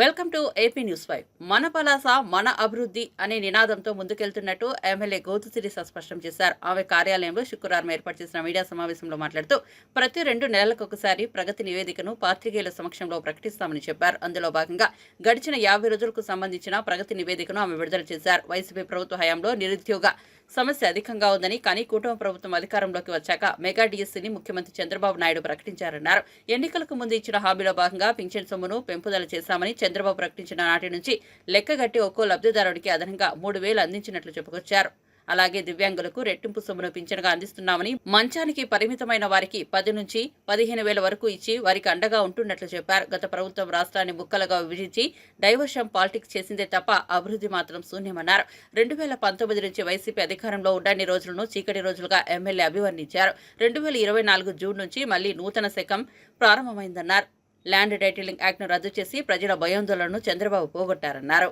Welcome to AP news five మన పలాస మన అభివృద్ధి అనే నినాదంతో ముందుకెళ్తున్నట్టు ఎమ్మెల్యే గౌతుసిరి స్పష్టం చేశారు. ఆమె కార్యాలయంలో శుక్రవారం ఏర్పాటు చేసిన మీడియా సమావేశంలో మాట్లాడుతూ ప్రతి రెండు నెలలకు ఒకసారి ప్రగతి నివేదికను పాత్రికేయుల సమక్షంలో ప్రకటిస్తామని చెప్పారు. అందులో భాగంగా గడిచిన యాభై రోజులకు సంబంధించిన ప్రగతి నివేదికను ఆమె విడుదల చేశారు. వైసీపీ ప్రభుత్వ హయాంలో నిరుద్యోగ సమస్య అధికంగా ఉందని కానీ కూటమి ప్రభుత్వం అధికారంలోకి వచ్చాక మెగా డిఎస్సీని ముఖ్యమంత్రి చంద్రబాబు నాయుడు ప్రకటించారన్నారు. ఎన్నికలకు ముందు ఇచ్చిన హామీలో భాగంగా పింఛన్ సొమ్మును పెంపుదల చేశామని చంద్రబాబు ప్రకటించిన నాటి నుంచి లెక్కగట్టి ఒక్కో లబ్ధిదారుడికి అదనంగా మూడు వేలు అందించినట్లు చెప్పుకొచ్చారు. అలాగే దివ్యాంగులకు రెట్టింపు సొమ్మును పింఛన్గా అందిస్తున్నామని మంచానికి పరిమితమైన వారికి పది నుంచి పదిహేను వేల వరకు ఇచ్చి వారికి అండగా ఉంటున్నట్లు చెప్పారు. గత ప్రభుత్వం రాష్ట్రాన్ని ముక్కలుగా విభజించి డైవర్షన్ పాలిటిక్స్ చేసిందే తప్ప అభివృద్ధి మాత్రం శూన్యమన్నారు. రెండు వేల పంతొమ్మిది నుంచి వైసీపీ అధికారంలో ఉండని రోజులను చీకటి రోజులుగా ఎమ్మెల్యే అభివర్ణించారు. రెండు వేల ఇరవై నాలుగు జూన్ నుంచి మళ్ళీ నూతన శకం ప్రారంభమైందన్నారు. ల్యాండ్ టైటిలింగ్ యాక్ట్ను రద్దు చేసి ప్రజల భయాందోళనను చంద్రబాబు పోగొట్టారన్నారు.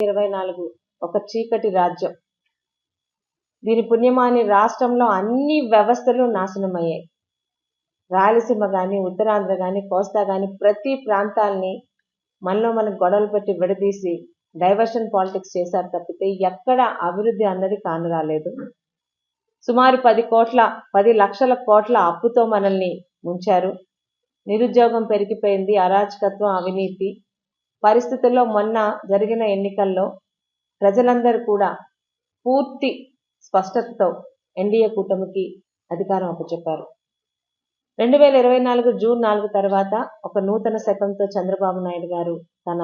ఇరవై నాలుగు ఒక చీకటి రాజ్యం. దీని పుణ్యమాని రాష్ట్రంలో అన్ని వ్యవస్థలు నాశనమయ్యాయి. రాయలసీమ కానీ ఉత్తరాంధ్ర కానీ కోస్తా కానీ ప్రతి ప్రాంతాల్ని మనలో మనకు గొడవలు పెట్టి విడదీసి డైవర్షన్ పాలిటిక్స్ చేశారు తప్పితే ఎక్కడ అభివృద్ధి అన్నది కానరాలేదు సుమారు పది కోట్ల పది లక్షల కోట్ల అప్పుతో మనల్ని ముంచారు. నిరుద్యోగం పెరిగిపోయింది అరాచకత్వం అవినీతి. పరిస్థితుల్లో మొన్న జరిగిన ఎన్నికల్లో ప్రజలందరూ కూడా పూర్తి స్పష్టతతో ఎన్డీఏ కూటమికి అధికారం అప్పచెప్పారు. రెండు వేల ఇరవై నాలుగు జూన్ నాలుగు తర్వాత ఒక నూతన శకంతో చంద్రబాబు నాయుడు గారు తన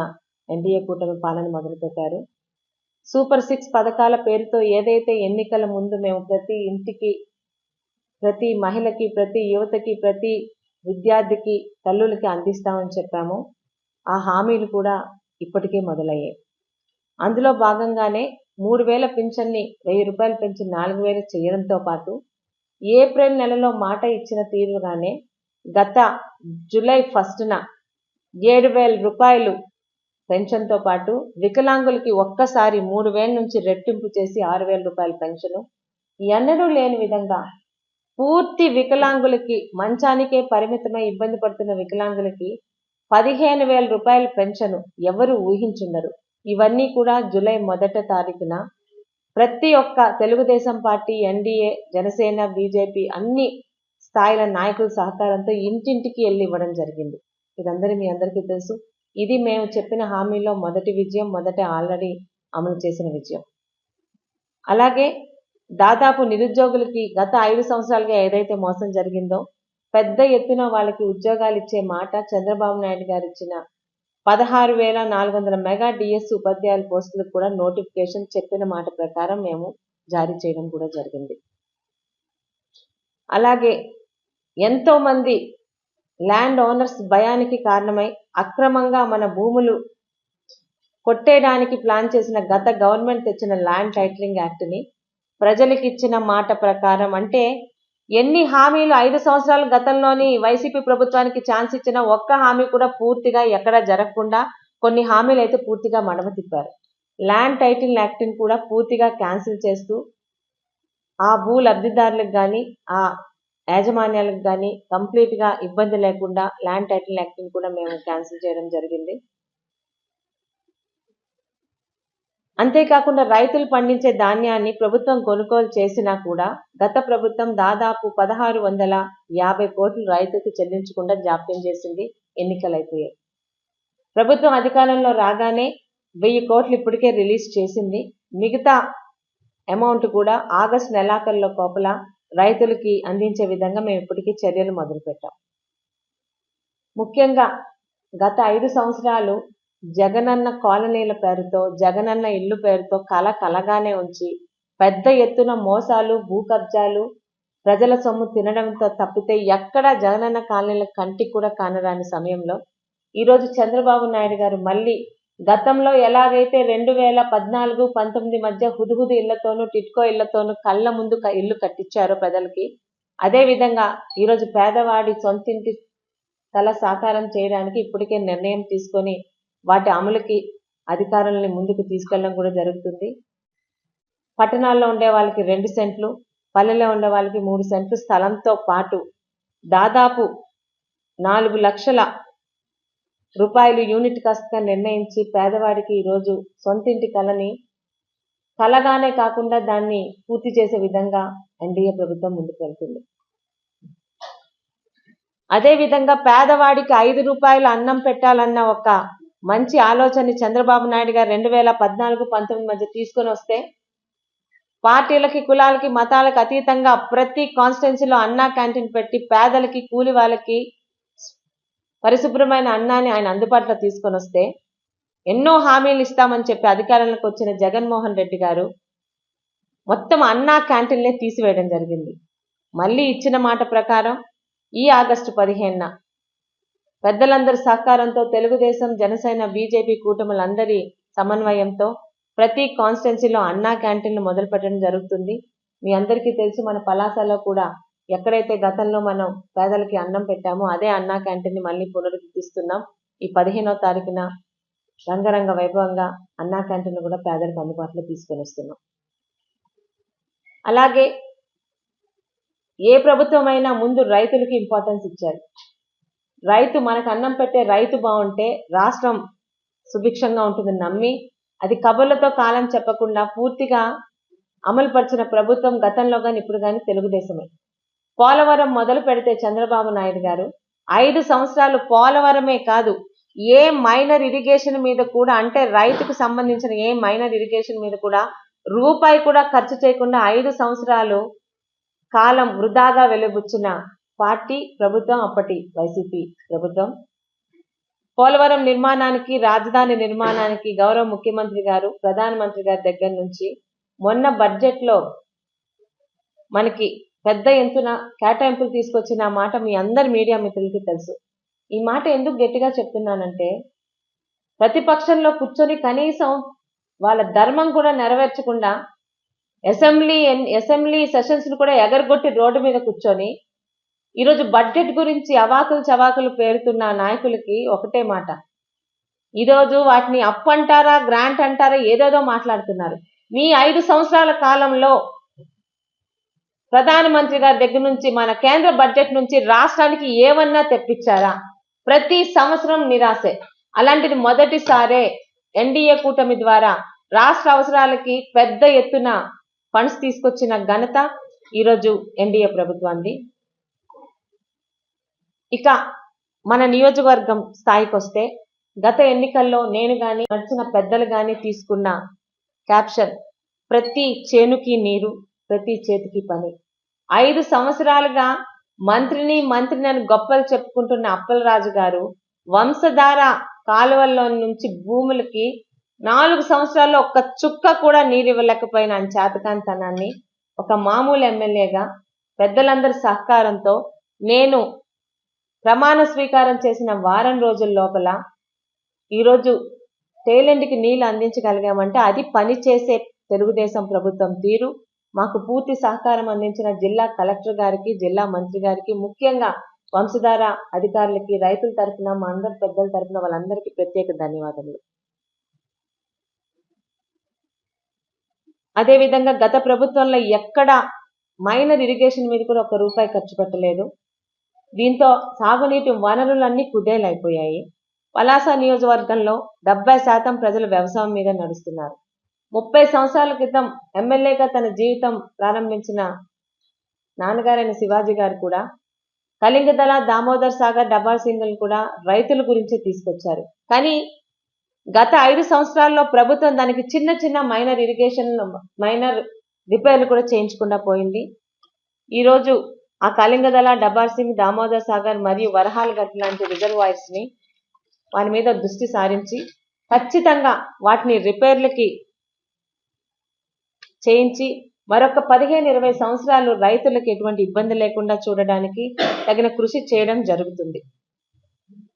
ఎన్డీఏ కూటమి పాలన మొదలుపెట్టారు. సూపర్ సిక్స్ పథకాల పేరుతో ఏదైతే ఎన్నికల ముందు మేము ప్రతి ఇంటికి ప్రతి మహిళకి ప్రతి యువతకి ప్రతి విద్యార్థికి తల్లులకి అందిస్తామని చెప్పాము. ఆ హామీలు కూడా ఇప్పటికే మొదలయ్యాయి. అందులో భాగంగానే మూడు వేల పింఛన్ని వెయ్యి రూపాయలు పెంచి నాలుగు వేలు చేయడంతో పాటు ఏప్రిల్ నెలలో మాట ఇచ్చిన తీరుగానే గత జూలై ఫస్ట్న ఏడు వేల రూపాయలు పెన్షన్తో పాటు వికలాంగులకి ఒక్కసారి మూడు వేల నుంచి రెట్టింపు చేసి ఆరు వేల రూపాయల పెన్షను. ఎన్నడూ లేని విధంగా పూర్తి వికలాంగులకి మంచానికే పరిమితమై ఇబ్బంది పడుతున్న వికలాంగులకి పదిహేను వేల రూపాయల పెన్షన్ ఎవరు ఊహించుండరు. ఇవన్నీ కూడా జూలై మొదట తారీఖున. ప్రతి ఒక్క Telugu Desam party NDA Janasena BJP అన్ని స్థాయిల నాయకుల సహకారంతో ఇంటింటికి వెళ్ళి ఇవ్వడం జరిగింది. ఇదందరి మీ అందరికీ తెలుసు. ఇది మేము చెప్పిన హామీలో మొదటి విజయం మొదట ఆల్రెడీ అమలు చేసిన విజయం. అలాగే దాదాపు నిరుద్యోగులకి గత ఐదు సంవత్సరాలుగా ఏదైతే మోసం జరిగిందో పెద్ద ఎత్తున వాళ్ళకి ఉద్యోగాలు ఇచ్చే మాట చంద్రబాబు నాయుడు గారు ఇచ్చిన పదహారు వేల నాలుగు వందల మెగా డిఎస్ ఉపాధ్యాయుల పోస్టులకు కూడా నోటిఫికేషన్ చెప్పిన మాట ప్రకారం మేము జారీ చేయడం కూడా జరిగింది. అలాగే ఎంతోమంది ల్యాండ్ ఓనర్స్ భయానికి కారణమై అక్రమంగా మన భూములు కొట్టేయడానికి ప్లాన్ చేసిన గత గవర్నమెంట్ తెచ్చిన ల్యాండ్ టైటిలింగ్ యాక్ట్ని ప్రజలకు ఇచ్చిన మాట ప్రకారం అంటే ఎన్ని హామీలు ఐదు సంవత్సరాల గతంలోని వైసీపీ ప్రభుత్వానికి ఛాన్స్ ఇచ్చిన ఒక్క హామీ కూడా పూర్తిగా ఎక్కడా జరగకుండా కొన్ని హామీలు అయితే పూర్తిగా మడమ తిప్పారు. ల్యాండ్ టైటిల్ యాక్ట్ని కూడా పూర్తిగా క్యాన్సిల్ చేస్తూ ఆ భూ లబ్ధిదారులకు కానీ ఆ యాజమాన్యాలకు కానీ కంప్లీట్గా ఇబ్బంది లేకుండా ల్యాండ్ టైటిల్ యాక్ట్ని కూడా మేము క్యాన్సిల్ చేయడం జరిగింది. అంతేకాకుండా రైతులు పండించే ధాన్యాన్ని ప్రభుత్వం కొనుగోలు చేసినా కూడా గత ప్రభుత్వం దాదాపు పదహారు వందల యాభై కోట్లు రైతుకు చెల్లించకుండా జాప్యం చేసింది. ఎన్నికలైపోయాయి. ప్రభుత్వం అధికారంలో రాగానే వెయ్యి కోట్లు ఇప్పటికే రిలీజ్ చేసింది. మిగతా అమౌంట్ కూడా ఆగస్టు నెలాఖరులో కోపల రైతులకి అందించే విధంగా మేము ఇప్పటికీ చర్యలు మొదలుపెట్టాం. ముఖ్యంగా గత ఐదు సంవత్సరాలు జగనన్న కాలనీల పేరుతో జగనన్న ఇల్లు పేరుతో కల కలగానే ఉంచి పెద్ద ఎత్తున మోసాలు భూ కబ్జాలు ప్రజల సొమ్ము తినడంతో తప్పితే ఎక్కడా జగనన్న కాలనీల కంటికి కూడా కానరాని సమయంలో ఈరోజు చంద్రబాబు నాయుడు గారు మళ్ళీ గతంలో ఎలాగైతే రెండు వేల పద్నాలుగు పంతొమ్మిది మధ్య హుదుహుదు ఇళ్ళతోనూ టిట్కో ఇళ్ళతోనూ కళ్ళ ముందు ఇల్లు కట్టించారో ప్రజలకి అదేవిధంగా ఈరోజు పేదవాడి సొంతింటి తల సాకారం చేయడానికి ఇప్పటికే నిర్ణయం తీసుకొని వాటి అమలుకి అధికారులని ముందుకు తీసుకెళ్ళడం కూడా జరుగుతుంది. పట్టణాల్లో ఉండే వాళ్ళకి రెండు సెంట్లు పల్లెల్లో ఉండే వాళ్ళకి మూడు సెంట్లు స్థలంతో పాటు దాదాపు నాలుగు లక్షల రూపాయలు యూనిట్ కాస్ట్గా నిర్ణయించి పేదవాడికి ఈరోజు సొంతింటి కలని కలగానే కాకుండా దాన్ని పూర్తి చేసే విధంగా ఎన్డీఏ ప్రభుత్వం ముందుకు వెళ్తుంది. అదే విధంగా పేదవాడికి ఐదు రూపాయలు అన్నం పెట్టాలన్న ఒక మంచి ఆలోచనని చంద్రబాబు నాయుడు గారు రెండు వేల పద్నాలుగు పంతొమ్మిది మధ్య తీసుకొని వస్తే పార్టీలకి కులాలకి మతాలకు అతీతంగా ప్రతి కాన్స్టిట్యున్సీలో అన్నా క్యాంటీన్ పెట్టి పేదలకి కూలి వాళ్ళకి పరిశుభ్రమైన అన్నాన్ని ఆయన అందుబాటులో తీసుకొని వస్తే ఎన్నో హామీలు ఇస్తామని చెప్పి అధికారంలోకి వచ్చిన జగన్మోహన్ రెడ్డి గారు మొత్తం అన్నా క్యాంటీన్లే తీసివేయడం జరిగింది. మళ్ళీ ఇచ్చిన మాట ప్రకారం ఈ ఆగస్టు పదిహేనున పెద్దలందరి సహకారంతో తెలుగుదేశం జనసేన బీజేపీ కూటములందరి సమన్వయంతో ప్రతి కాన్స్టిట్యున్సీలో అన్నా క్యాంటీన్లు మొదలు పెట్టడం జరుగుతుంది. మీ అందరికీ తెలుసు మన పలాసలో కూడా ఎక్కడైతే గతంలో మనం పేదలకి అన్నం పెట్టామో అదే అన్నా క్యాంటీన్ని మళ్ళీ పునరుద్ధరిస్తున్నాం ఈ పదిహేనో తారీఖున రంగరంగ వైభవంగా అన్నా క్యాంటీన్ కూడా పేదలకు అందుబాటులో తీసుకొని వస్తున్నాం. అలాగే ఏ ప్రభుత్వం అయినా ముందు రైతులకి ఇంపార్టెన్స్ ఇచ్చారు. రైతు మనకు అన్నం పెట్టే రైతు బాగుంటే రాష్ట్రం సుభిక్షంగా ఉంటుందని నమ్మి అది కబుర్లతో కాలం చెప్పకుండా పూర్తిగా అమలుపరిచిన ప్రభుత్వం గతంలో కానీ ఇప్పుడు కానీ తెలుగుదేశమే. పోలవరం మొదలు పెడితే చంద్రబాబు నాయుడు గారు ఐదు సంవత్సరాలు పోలవరమే కాదు ఏ మైనర్ ఇరిగేషన్ మీద కూడా అంటే రైతుకు సంబంధించిన ఏ మైనర్ ఇరిగేషన్ మీద కూడా రూపాయి కూడా ఖర్చు చేయకుండా ఐదు సంవత్సరాలు కాలం వృధాగా వెలుబుచ్చిన పార్టీ ప్రభుత్వం అప్పటి వైసీపీ ప్రభుత్వం. పోలవరం నిర్మాణానికి రాజధాని నిర్మాణానికి గౌరవ ముఖ్యమంత్రి గారు ప్రధానమంత్రి గారి దగ్గర నుంచి మొన్న బడ్జెట్లో మనకి పెద్ద ఎత్తున కేటాయింపులు తీసుకొచ్చిన మాట మీ అందరి మీడియా మిత్రులకి తెలుసు. ఈ మాట ఎందుకు గట్టిగా చెప్తున్నానంటే ప్రతిపక్షంలో కూర్చొని కనీసం వాళ్ళ ధర్మం కూడా నెరవేర్చకుండా అసెంబ్లీ అసెంబ్లీ సెషన్స్ను కూడా ఎగరగొట్టి రోడ్డు మీద కూర్చొని ఈరోజు బడ్జెట్ గురించి అవాకులు చవాకులు పేరుతున్న నాయకులకి ఒకటే మాట. ఈరోజు వాటిని అప్ అంటారా గ్రాంట్ అంటారా ఏదేదో మాట్లాడుతున్నారు. మీ ఐదు సంవత్సరాల కాలంలో ప్రధానమంత్రి గారి దగ్గర నుంచి మన కేంద్ర బడ్జెట్ నుంచి రాష్ట్రానికి ఏమన్నా తెప్పించారా? ప్రతి సంవత్సరం నిరాశే. అలాంటిది మొదటిసారే ఎన్డీఏ కూటమి ద్వారా రాష్ట్ర అవసరాలకి పెద్ద ఎత్తున ఫండ్స్ తీసుకొచ్చిన ఘనత ఈరోజు ఎన్డీఏ ప్రభుత్వాన్ని ఇక మన నియోజకవర్గం స్థాయికి వస్తే గత ఎన్నికల్లో నేను కానీ నడిచిన పెద్దలు కానీ తీసుకున్న క్యాప్షన్ ప్రతి చేనుకి నీరు ప్రతి చేతికి పని. ఐదు సంవత్సరాలుగా మంత్రిని మంత్రిని అని గొప్పలు చెప్పుకుంటున్న అప్పలరాజు గారు వంశధార కాలువల్లో నుంచి భూములకి నాలుగు సంవత్సరాల్లో ఒక్క చుక్క కూడా నీరు ఇవ్వలేకపోయిన ఆయన చేతకాంతనాన్ని ఒక మామూలు ఎమ్మెల్యేగా పెద్దలందరి సహకారంతో నేను ప్రమాణ స్వీకారం చేసిన వారం రోజుల లోపల ఈరోజు తేలెండికి నీళ్ళు అందించగలిగామంటే అది పనిచేసే తెలుగుదేశం ప్రభుత్వం తీరు. మాకు పూర్తి సహకారం అందించిన జిల్లా కలెక్టర్ గారికి జిల్లా మంత్రి గారికి ముఖ్యంగా వంశధార అధికారులకి రైతుల తరఫున మా అందరి పెద్దల తరఫున వాళ్ళందరికీ ప్రత్యేక ధన్యవాదములు. అదేవిధంగా గత ప్రభుత్వంలో ఎక్కడ మైనర్ ఇరిగేషన్ మీద కూడా ఒక రూపాయి ఖర్చు పెట్టలేదు. దీంతో సాగునీటి వనరులన్నీ కుదేలైపోయాయి. పలాస నియోజకవర్గంలో డెబ్బై శాతం ప్రజలు వ్యవసాయం మీద నడుస్తున్నారు. ముప్పై సంవత్సరాల క్రితం ఎమ్మెల్యేగా తన జీవితం ప్రారంభించిన నాన్నగారైన శివాజీ గారు కూడా కళింగదళ దామోదర్ సాగర్ డబాల్ సింగులు కూడా రైతుల గురించి తీసుకొచ్చారు. కానీ గత ఐదు సంవత్సరాల్లో ప్రభుత్వం దానికి చిన్న చిన్న మైనర్ ఇరిగేషన్ మైనర్ రిపేర్లు కూడా చేయించకుండా పోయింది. ఈరోజు ఆ కళింగదళ డబార్ సింగ్ దామోదర్ సాగర్ మరియు వరహాల్ గట్ లాంటి రిజర్వాయర్స్ని వారి వాటి మీద దృష్టి సారించి ఖచ్చితంగా వాటిని రిపేర్లకి చేయించి మరొక పదిహేను ఇరవై సంవత్సరాలు రైతులకు ఎటువంటి ఇబ్బంది లేకుండా చూడడానికి తగిన కృషి చేయడం జరుగుతుంది.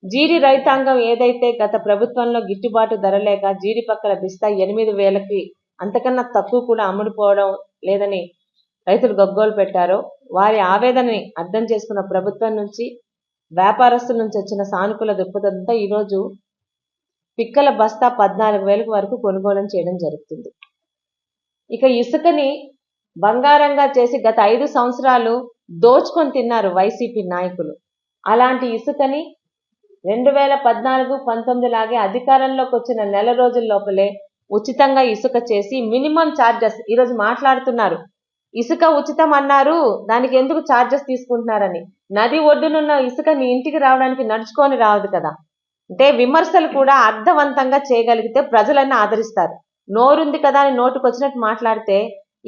జీడి రైతాంగం ఏదైతే గత ప్రభుత్వంలో గిట్టుబాటు ధర లేక జీడి పక్కల బిస్తా ఎనిమిది వేలకి అంతకన్నా తక్కువ కూడా అమ్ముడుపోవడం లేదని రైతులు గగ్గోలు పెట్టారో వారి ఆవేదనని అర్థం చేసుకున్న ప్రభుత్వం నుంచి వ్యాపారస్తుల నుంచి వచ్చిన సానుకూల దృక్పథంతో ఈరోజు పిక్కల బస్తా పద్నాలుగు వేలకు వరకు కొనుగోలు చేయడం జరుగుతుంది. ఇక ఇసుకని బంగారంగా చేసి గత ఐదు సంవత్సరాలు దోచుకొని తిన్నారు వైసీపీ నాయకులు. అలాంటి ఇసుకని రెండు వేల పద్నాలుగు పంతొమ్మిది లాగే అధికారంలోకి వచ్చిన నెల రోజుల లోపలే ఉచితంగా ఇసుక చేసి మినిమం ఛార్జెస్ ఈరోజు మాట్లాడుతున్నారు. ఇసుక ఉచితం అన్నారు దానికి ఎందుకు ఛార్జెస్ తీసుకుంటున్నారని. నది ఒడ్డునున్న ఇసుక నీ ఇంటికి రావడానికి నడుచుకొని రావదు కదా. అంటే విమర్శలు కూడా అర్థవంతంగా చేయగలిగితే ప్రజలన్నీ ఆదరిస్తారు. నోరుంది కదా అని నోటుకు వచ్చినట్టు మాట్లాడితే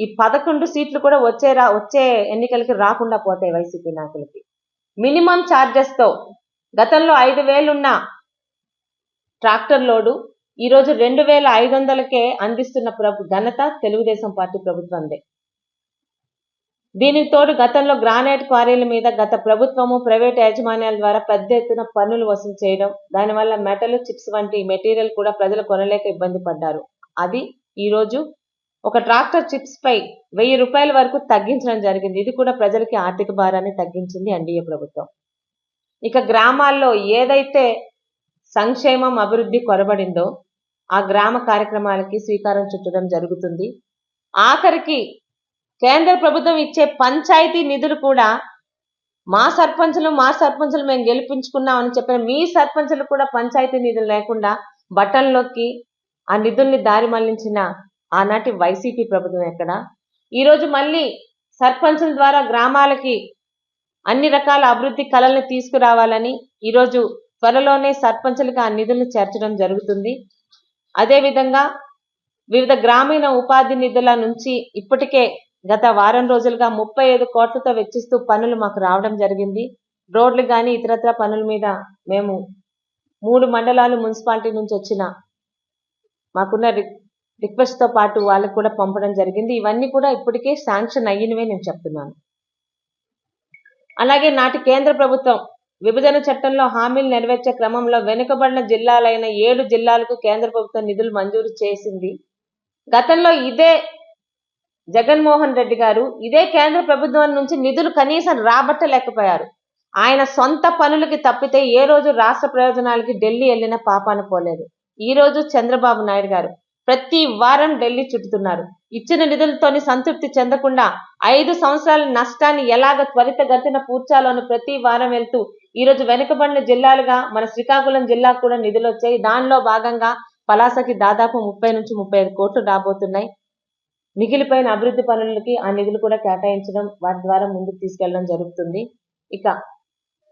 ఈ పదకొండు సీట్లు కూడా వచ్చే రా వచ్చే ఎన్నికలకి రాకుండా పోతాయి వైసీపీ నాయకులకి. మినిమం ఛార్జెస్తో గతంలో ఐదు వేలున్న ట్రాక్టర్ లోడు ఈరోజు రెండు వేల ఐదు వందలకే అందిస్తున్న ప్రభు ఘనత తెలుగుదేశం పార్టీ ప్రభుత్వందే. దీనికి తోడు గతంలో గ్రానైట్ క్వారీల మీద గత ప్రభుత్వము ప్రైవేట్ యాజమాన్యాల ద్వారా పెద్ద ఎత్తున పన్నులు వసూలు చేయడం దానివల్ల మెటల్ చిప్స్ వంటి మెటీరియల్ కూడా ప్రజలు కొనలేక ఇబ్బంది పడ్డారు. అది ఈరోజు ఒక ట్రాక్టర్ చిప్స్ పై వెయ్యి రూపాయల వరకు తగ్గించడం జరిగింది. ఇది కూడా ప్రజలకి ఆర్థిక భారాన్ని తగ్గించింది ఎన్డీఏ ప్రభుత్వం. ఇక గ్రామాల్లో ఏదైతే సంక్షేమం అభివృద్ధి కొరబడిందో ఆ గ్రామ కార్యక్రమాలకి శ్రీకారం చుట్టడం జరుగుతుంది. ఆఖరికి కేంద్ర ప్రభుత్వం ఇచ్చే పంచాయతీ నిధులు కూడా మా సర్పంచులు మా సర్పంచులు మేము గెలిపించుకున్నామని చెప్పిన మీ సర్పంచులు కూడా పంచాయతీ నిధులు లేకుండా బట్టల్లోకి ఆ నిధుల్ని దారి మళ్ళించిన ఆనాటి వైసీపీ ప్రభుత్వం ఎక్కడ? ఈరోజు మళ్ళీ సర్పంచుల ద్వారా గ్రామాలకి అన్ని రకాల అభివృద్ధి కళల్ని తీసుకురావాలని ఈరోజు త్వరలోనే సర్పంచులకు ఆ నిధులను చేర్చడం జరుగుతుంది. అదేవిధంగా వివిధ గ్రామీణ ఉపాధి నిధుల నుంచి ఇప్పటికే గత వారం రోజులుగా ముప్పై ఐదు కోట్లతో వెచ్చిస్తూ పనులు మాకు రావడం జరిగింది. రోడ్లు కానీ ఇతరత్ర పనుల మీద మేము మూడు మండలాలు మున్సిపాలిటీ నుంచి వచ్చిన మాకున్న రిక్వెస్ట్తో పాటు వాళ్ళకు కూడా పంపడం జరిగింది. ఇవన్నీ కూడా ఇప్పటికే శాంక్షన్ అయ్యినవే నేను చెప్తున్నాను. అలాగే నాటి కేంద్ర ప్రభుత్వం విభజన చట్టంలో హామీలు నెరవేర్చే క్రమంలో వెనుకబడిన జిల్లాలైన ఏడు జిల్లాలకు కేంద్ర ప్రభుత్వం నిధులు మంజూరు చేసింది. గతంలో ఇదే జగన్మోహన్ రెడ్డి గారు ఇదే కేంద్ర ప్రభుత్వం నుంచి నిధులు కనీసం రాబట్టలేకపోయారు. ఆయన సొంత పనులకి తప్పితే ఏ రోజు రాష్ట్ర ప్రయోజనాలకి ఢిల్లీ వెళ్ళిన పాపాన పోలేదు. ఈ రోజు చంద్రబాబు నాయుడు గారు ప్రతి వారం ఢిల్లీ చుట్టుతున్నారు. ఇచ్చిన నిధులతోని సంతృప్తి చెందకుండా ఐదు సంవత్సరాల నష్టాన్ని ఎలాగ త్వరితగతిన పూర్చాలోనూ ప్రతి వారం వెళ్తూ ఈ రోజు వెనుకబడిన జిల్లాలుగా మన శ్రీకాకుళం జిల్లాకు కూడా నిధులు వచ్చాయి దానిలో భాగంగా పలాసకి దాదాపు ముప్పై నుంచి ముప్పై కోట్లు రాబోతున్నాయి. మిగిలిపోయిన అభివృద్ధి పనులకి ఆ నిధులు కూడా కేటాయించడం వాటి ద్వారా ముందుకు తీసుకెళ్ళడం జరుగుతుంది. ఇక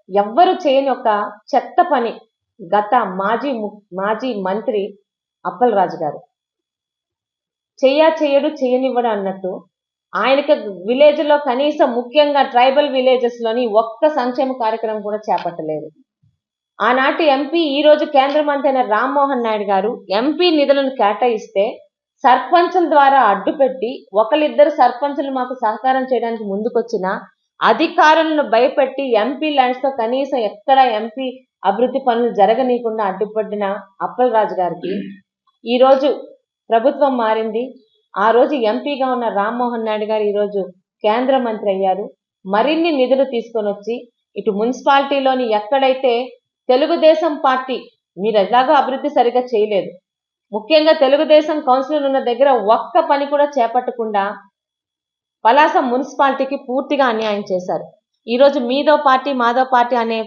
ఎవ్వరు చేయని ఒక చెత్త పని గత మాజీ మాజీ మంత్రి అప్పలరాజు గారు. చెయ్యా చెయ్యడు చేయనివ్వడు అన్నట్టు ఆయనకి విలేజ్లో కనీసం ముఖ్యంగా ట్రైబల్ విలేజెస్లోని ఒక్క సంక్షేమ కార్యక్రమం కూడా చేపట్టలేదు. ఆనాటి ఎంపీ ఈ రోజు కేంద్ర మంత్రి అయిన రామ్మోహన్ నాయుడు గారు ఎంపీ నిధులను కేటాయిస్తే సర్పంచుల ద్వారా అడ్డుపెట్టి ఒకళ్ళిద్దరు సర్పంచులు మాకు సహకారం చేయడానికి ముందుకొచ్చిన అధికారులను భయపెట్టి ఎంపీ ల్యాండ్స్తో కనీసం ఎక్కడ ఎంపీ అభివృద్ధి పనులు జరగనీయకుండా అడ్డుపడిన అప్పలరాజు గారికి ఈరోజు ప్రభుత్వం మారింది. ఆ రోజు ఎంపీగా ఉన్న రామ్మోహన్ నాయుడు గారు ఈరోజు కేంద్ర మంత్రి అయ్యారు. మరిన్ని నిధులు తీసుకొని వచ్చి ఇటు మున్సిపాలిటీలోని ఎక్కడైతే తెలుగుదేశం పార్టీ మీరు ఎలాగో అభివృద్ధి సరిగా చేయలేదు ముఖ్యంగా తెలుగుదేశం కౌన్సిలర్ ఉన్న దగ్గర ఒక్క పని కూడా చేపట్టకుండా పలాస మున్సిపాలిటీకి పూర్తిగా అన్యాయం చేశారు. ఈరోజు మీదో పార్టీ మాదో పార్టీ అనే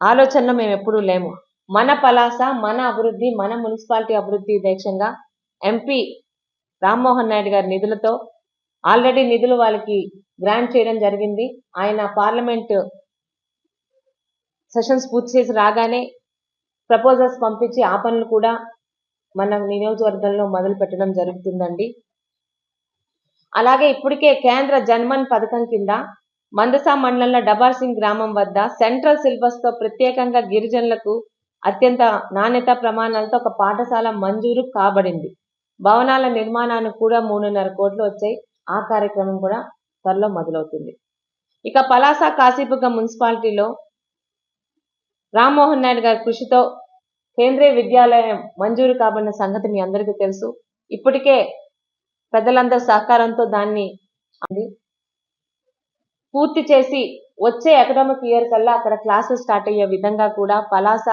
ఆలోచనలో మేము ఎప్పుడూ లేము. మన పలాస మన అభివృద్ధి మన మున్సిపాలిటీ అభివృద్ధి దేశంగా ఎంపీ రామ్మోహన్ నాయుడు గారి నిధులతో ఆల్రెడీ నిధులు వాళ్ళకి గ్రాంట్ చేయడం జరిగింది. ఆయన పార్లమెంట్ సెషన్స్ పూర్తి చేసి రాగానే ప్రపోజల్స్ పంపించి ఆ పనులు కూడా మన నియోజకవర్గంలో మొదలు పెట్టడం జరుగుతుందండి. అలాగే ఇప్పటికే కేంద్ర జన్మన్ పథకం కింద మందసా మండలంలో డబార్ సింగ్ గ్రామం వద్ద సెంట్రల్ సిలబస్తో ప్రత్యేకంగా గిరిజనులకు అత్యంత నాణ్యత ప్రమాణాలతో ఒక పాఠశాల మంజూరు కాబడింది. భవనాల నిర్మాణానికి కూడా మూడున్నర కోట్లు వచ్చాయి. ఆ కార్యక్రమం కూడా త్వరలో మొదలవుతుంది. ఇక పలాస కాశీపుగ మున్సిపాలిటీలో రామ్మోహన్ నాయుడు గారి కృషితో కేంద్రీయ విద్యాలయం మంజూరు కాబడిన సంగతి మీ అందరికీ తెలుసు. ఇప్పటికే పెద్దలందరి సహకారంతో దాన్ని పూర్తి చేసి వచ్చే అకాడమిక్ ఇయర్ కల్లా అక్కడ క్లాసెస్ స్టార్ట్ అయ్యే విధంగా కూడా పలాస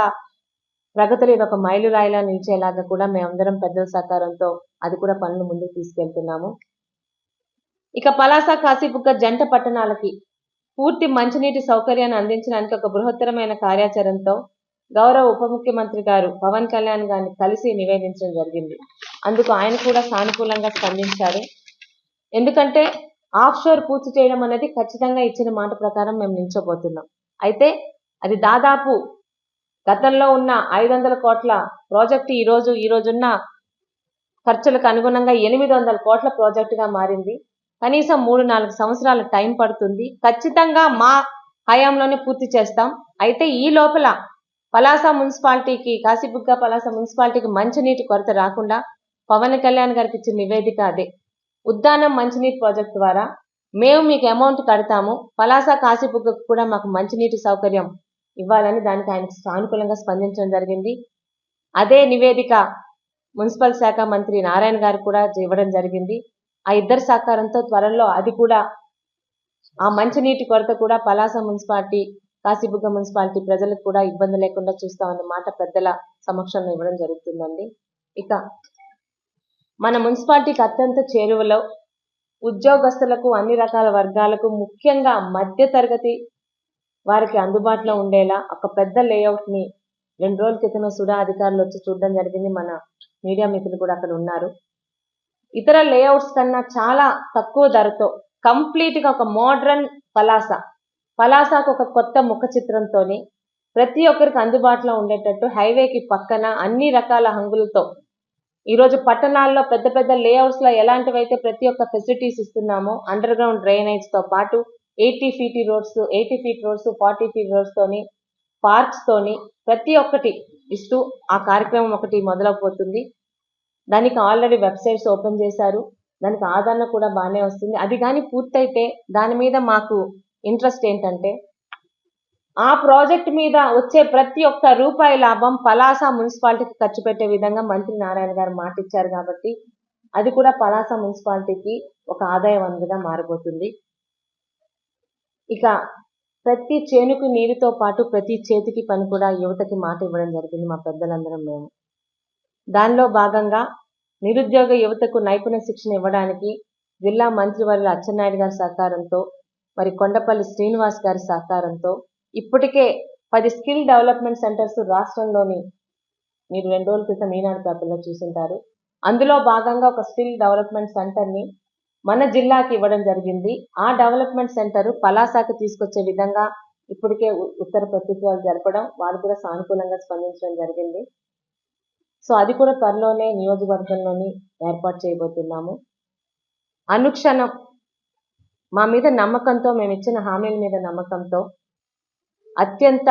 ప్రగతిలో ఇది ఒక మైలురాయిలా నిలిచేలాగా కూడా మేమందరం పెద్దల సహకారంతో అది కూడా పనులు ముందుకు తీసుకెళ్తున్నాము. ఇక పలాస కాశీపుక్క జంట పట్టణాలకి పూర్తి మంచినీటి సౌకర్యాన్ని అందించడానికి ఒక బృహత్తరమైన కార్యాచరణతో గౌరవ ఉప ముఖ్యమంత్రి గారు పవన్ కళ్యాణ్ గారిని కలిసి నివేదించడం జరిగింది. అందుకు ఆయన కూడా సానుకూలంగా స్పందించారు. ఎందుకంటే ఆఫ్షోర్ పూర్తి చేయడం అనేది ఖచ్చితంగా ఇచ్చిన మాట ప్రకారం మేము నిల్చోబోతున్నాం. అయితే అది దాదాపు గతంలో ఉన్న ఐదు వందల కోట్ల ప్రాజెక్టు ఈ రోజు ఈ రోజున్న ఖర్చులకు అనుగుణంగా ఎనిమిది వందల కోట్ల ప్రాజెక్టుగా మారింది. కనీసం మూడు నాలుగు సంవత్సరాల టైం పడుతుంది. ఖచ్చితంగా మా హయాంలోనే పూర్తి చేస్తాం. అయితే ఈ లోపల పలాస మున్సిపాలిటీకి కాశీబుగ్గ పలాస మున్సిపాలిటీకి మంచినీటి కొరత రాకుండా పవన్ కళ్యాణ్ గారికి ఇచ్చిన నివేదిక అదే. ఉద్దానం మంచినీటి ప్రాజెక్ట్ ద్వారా మేము మీకు అమౌంట్ కడతాము పలాస కాశీబుగ్గకు కూడా మాకు మంచినీటి సౌకర్యం ఇవ్వాలని దానికి ఆయన సానుకూలంగా స్పందించడం జరిగింది. అదే నివేదిక మున్సిపల్ శాఖ మంత్రి నారాయణ గారు కూడా ఇవ్వడం జరిగింది. ఆ ఇద్దరి సహకారంతో త్వరలో అది కూడా ఆ మంచినీటి కొరత కూడా పలాస మున్సిపాలిటీ కాశీబుగ్గ మున్సిపాలిటీ ప్రజలకు కూడా ఇబ్బంది లేకుండా చూస్తామన్న మాట పెద్దల సమక్షంలో ఇవ్వడం జరుగుతుందండి. ఇక మన మున్సిపాలిటీకి అత్యంత చేరువలో ఉద్యోగస్తులకు అన్ని రకాల వర్గాలకు ముఖ్యంగా మధ్య తరగతి వారికి అందుబాటులో ఉండేలా ఒక పెద్ద లేఅవుట్ని రెండు రోజుల క్రితమే సుడా అధికారులు వచ్చి చూడడం జరిగింది. మన మీడియా మిత్రులు కూడా అక్కడ ఉన్నారు. ఇతర లేఅవుట్స్ కన్నా చాలా తక్కువ ధరతో కంప్లీట్గా ఒక మోడ్రన్ పలాస పలాసాకు ఒక కొత్త ముఖ చిత్రంతోని ప్రతి ఒక్కరికి అందుబాటులో ఉండేటట్టు హైవేకి పక్కన అన్ని రకాల హంగులతో ఈరోజు పట్టణాల్లో పెద్ద పెద్ద లేఅవుట్స్లో ఎలాంటివైతే ప్రతి ఒక్క ఫెసిలిటీస్ ఇస్తున్నామో అండర్ గ్రౌండ్ డ్రైనేజ్తో పాటు eighty feet roads eighty feet roads forty feet రోడ్స్తోని పార్క్స్తోని ప్రతి ఒక్కటి ఇస్తూ ఆ కార్యక్రమం ఒకటి మొదలవుతుంది దానికి ఆల్రెడీ వెబ్సైట్స్ ఓపెన్ చేశారు. దానికి ఆదరణ కూడా బాగానే వస్తుంది. అది కానీ పూర్తయితే దాని మీద మాకు ఇంట్రెస్ట్ ఏంటంటే ఆ ప్రాజెక్ట్ మీద వచ్చే ప్రతి ఒక్క రూపాయి లాభం పలాస మున్సిపాలిటీకి ఖర్చు పెట్టే విధంగా మంత్రి నారాయణ గారు మాటిచ్చారు కాబట్టి అది కూడా పలాస మున్సిపాలిటీకి ఒక ఆదాయ వనరుగా మారిపోతుంది ఇక ప్రతి చేనుకు నీరుతో పాటు ప్రతి చేతికి పని కూడా యువతకి మాట ఇవ్వడం జరిగింది మా పెద్దలందరం మేము. దానిలో భాగంగా నిరుద్యోగ యువతకు నైపుణ్య శిక్షణ ఇవ్వడానికి జిల్లా మంత్రివర్యులు అచ్చెన్నాయుడు గారి సహకారంతో మరి కొండపల్లి శ్రీనివాస్ గారి సహకారంతో ఇప్పటికే పది స్కిల్ డెవలప్మెంట్ సెంటర్స్ రాష్ట్రంలోని మీరు రెండు రోజుల క్రితం ఈనాడు పేపర్లో చూసింటారు. అందులో భాగంగా ఒక స్కిల్ డెవలప్మెంట్ సెంటర్ని మన జిల్లాకి ఇవ్వడం జరిగింది. ఆ డెవలప్మెంట్ సెంటర్ పలాసాకి తీసుకొచ్చే విధంగా ఇప్పటికే ఉత్తర ప్రతిత్వాలు జరపడం వారు కూడా సానుకూలంగా స్పందించడం జరిగింది. సో అది కూడా త్వరలోనే నియోజకవర్గంలోని ఏర్పాటు చేయబోతున్నాము. అనుక్షణం మా మీద నమ్మకంతో మేము ఇచ్చిన హామీల మీద నమ్మకంతో అత్యంత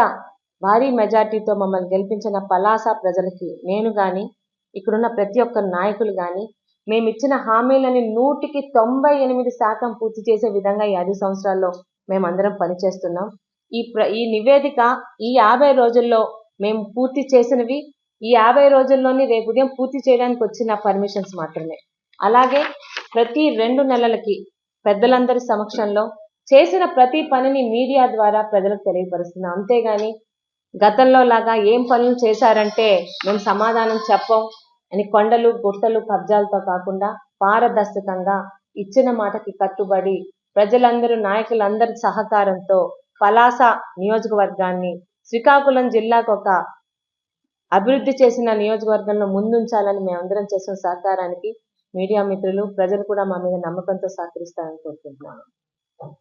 భారీ మెజార్టీతో మమ్మల్ని గెలిపించిన పలాస ప్రజలకి నేను కానీ ఇక్కడున్న ప్రతి ఒక్క నాయకులు కానీ మేము ఇచ్చిన హామీలని నూటికి తొంభై ఎనిమిది శాతం పూర్తి చేసే విధంగా ఈ ఐదు సంవత్సరాల్లో మేమందరం పనిచేస్తున్నాం. ఈ ప్ర ఈ నివేదిక ఈ యాభై రోజుల్లో మేము పూర్తి చేసినవి. ఈ యాభై రోజుల్లోని రేపు ఉదయం పూర్తి చేయడానికి వచ్చిన పర్మిషన్స్ మాత్రమే. అలాగే ప్రతి రెండు నెలలకి పెద్దలందరి సమక్షంలో చేసిన ప్రతి పనిని మీడియా ద్వారా ప్రజలకు తెలియపరుస్తున్నాం. అంతేగాని గతంలో లాగా ఏం పనులు చేశారంటే మేము సమాధానం చెప్పం అని కొండలు గుట్టలు కబ్జాలతో కాకుండా పారదర్శకంగా ఇచ్చిన మాటకి కట్టుబడి ప్రజలందరూ నాయకులందరి సహకారంతో పలాస నియోజకవర్గాన్ని శ్రీకాకుళం జిల్లాకు ఒక అభివృద్ధి చేసిన నియోజకవర్గంలో ముందుంచాలని మేమందరం చేసిన సహకారానికి మీడియా మిత్రులు ప్రజలు కూడా మా మీద నమ్మకంతో సహకరిస్తారని కోరుకుంటున్నాను.